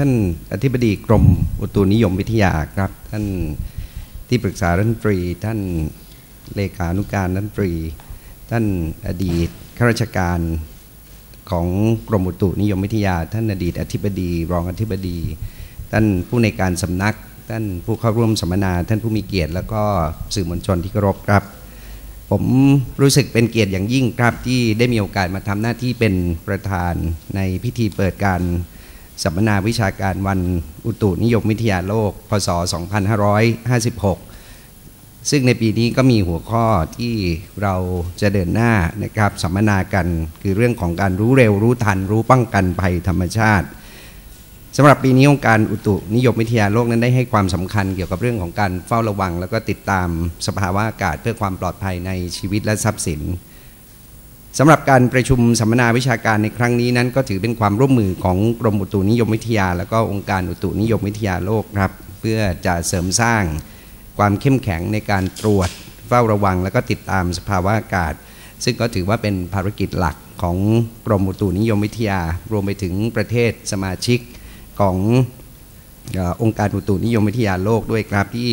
ท่านอธิบดีกรมอุตุนิยมวิทยาครับ ท่านที่ปรึกษารัฐมนตรี ท่านเลขานุการรัฐมนตรี ท่านอดีตข้าราชการของกรมอุตุนิยมวิทยา ท่านอดีตอธิบดี รองอธิบดี ท่านผู้ในการสำนัก ท่านผู้เข้าร่วมสัมมนา ท่านผู้มีเกียรติ แล้วก็สื่อมวลชนที่เคารพครับ ผมรู้สึกเป็นเกียรติอย่างยิ่งครับที่ได้มีโอกาสมาทำหน้าที่เป็นประธานในพิธีเปิดการ สัมมนาวิชาการวันอุตุนิยมวิทยาโลก พศ 2556 ซึ่งในปีนี้ก็มีหัวข้อที่เราจะเดินหน้านะครับสัมมนากันคือเรื่องของการรู้เร็วรู้ทัน รู้ป้องกันภัยธรรมชาติสำหรับปีนี้องค์การอุตุนิยมวิทยาโลกนั้นได้ให้ความสำคัญเกี่ยวกับเรื่องของการเฝ้าระวัง แล้วก็ติดตามสภาวะอากาศเพื่อความปลอดภัยในชีวิตและทรัพย์สิน สำหรับการประชุมสัมมนาวิชาการในครั้งนี้นั้น ก็ถือเป็นความร่วมมือของกรมอุตุนิยมวิทยา แล้วก็องค์การอุตุนิยมวิทยาโลกครับ เพื่อจะเสริมสร้างความเข้มแข็งในการตรวจเฝ้าระวัง แล้วก็ติดตามสภาวะอากาศ ซึ่งก็ถือว่าเป็นภารกิจหลักของกรมอุตุนิยมวิทยา รวมไปถึงประเทศสมาชิกขององค์การอุตุนิยมวิทยาโลกด้วยครับที่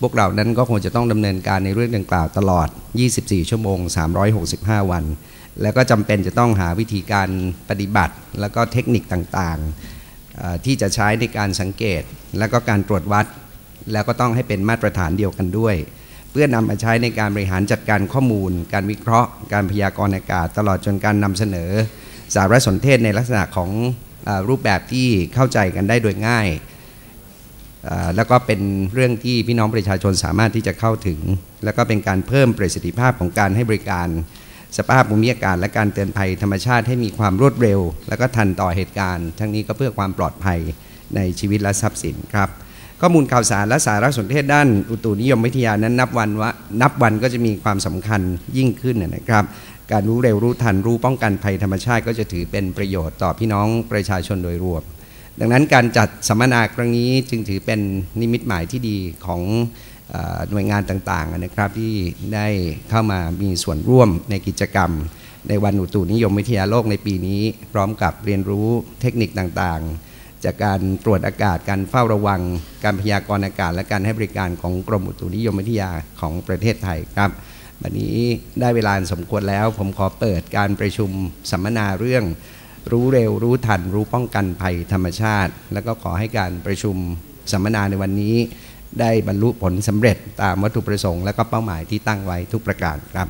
พวกเรานั้นก็คงจะต้องดำเนินการในเรื่องดังกล่าวตลอด 24 ชั่วโมง 365 วัน แล้วก็จำเป็นจะต้องหาวิธีการปฏิบัติ แล้วก็เทคนิคต่างๆ ที่จะใช้ในการสังเกต แล้วก็การตรวจวัด แล้วก็ต้องให้เป็นมาตรฐานเดียวกันด้วย เพื่อนำมาใช้ในการบริหารจัดการข้อมูล การวิเคราะห์ การพยากรณ์อากาศ ตลอดจนการนำเสนอ สารสนเทศในลักษณะของรูปแบบที่เข้าใจกันได้โดยง่าย แล้วก็เป็นเรื่องที่พี่น้องประชาชนสามารถที่จะเข้าถึง แล้วก็เป็นการเพิ่มประสิทธิภาพของการให้บริการ สภาพภูมิอากาศและการเตือนภัยธรรมชาติให้มีความรวดเร็ว และก็ทันต่อเหตุการณ์ ทั้งนี้ก็เพื่อความปลอดภัยในชีวิตและทรัพย์สินครับข้อมูลข่าวสารและสารสนเทศด้านอุตุนิยมวิทยานั้นนับวันว่านับวันก็จะมีความสำคัญยิ่งขึ้นนะครับ การรู้เร็วรู้ทันรู้ป้องกันภัยธรรมชาติก็จะถือเป็นประโยชน์ต่อพี่น้องประชาชนโดยรวม ดังนั้นการจัดสัมมนาครั้งนี้จึงถือเป็นนิมิตหมายที่ดีของ หน่วยงานต่างๆนะครับที่ได้เข้ามามีส่วนร่วมในกิจกรรม ในวันอุตุนิยมวิทยาโลกในปีนี้ พร้อมกับเรียนรู้เทคนิคต่างๆ จากการตรวจอากาศการเฝ้าระวัง การพยากรณ์อากาศ และการให้บริการของกรมอุตุนิยมวิทยาของประเทศไทยครับวันนี้ได้เวลาสมควรแล้ว ผมขอเปิดการประชุมสัมมนาเรื่องรู้เร็วรู้ทัน รู้ป้องกันภัยธรรมชาติ แล้วก็ขอให้การประชุมสัมมนาในวันนี้ ได้บรรลุผลสำเร็จตามวัตถุประสงค์ และก็เป้าหมายที่ตั้งไว้ทุกประการครับ